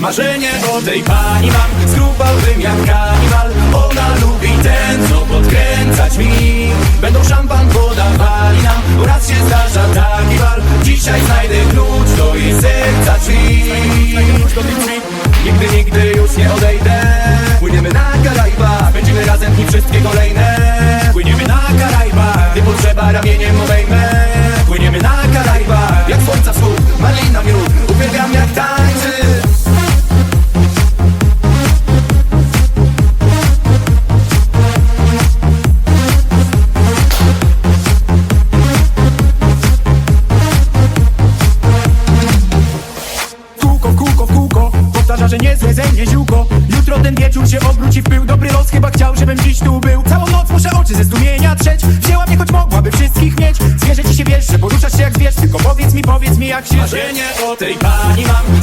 Marzenie o tej pani mam. Skrupałbym jak że niezłe ze mnie ziółko Jutro ten wieczór się obróci w pył. Dobry los chyba chciał, żebym dziś tu był. Całą noc muszę oczy ze zdumienia trzeć. Wzięła mnie, choć mogłaby wszystkich mieć. Zwierzę ci się wiesz, że poruszasz się jak zwierz. Tylko powiedz mi, powiedz mi jak się Marzenie o tej pani mam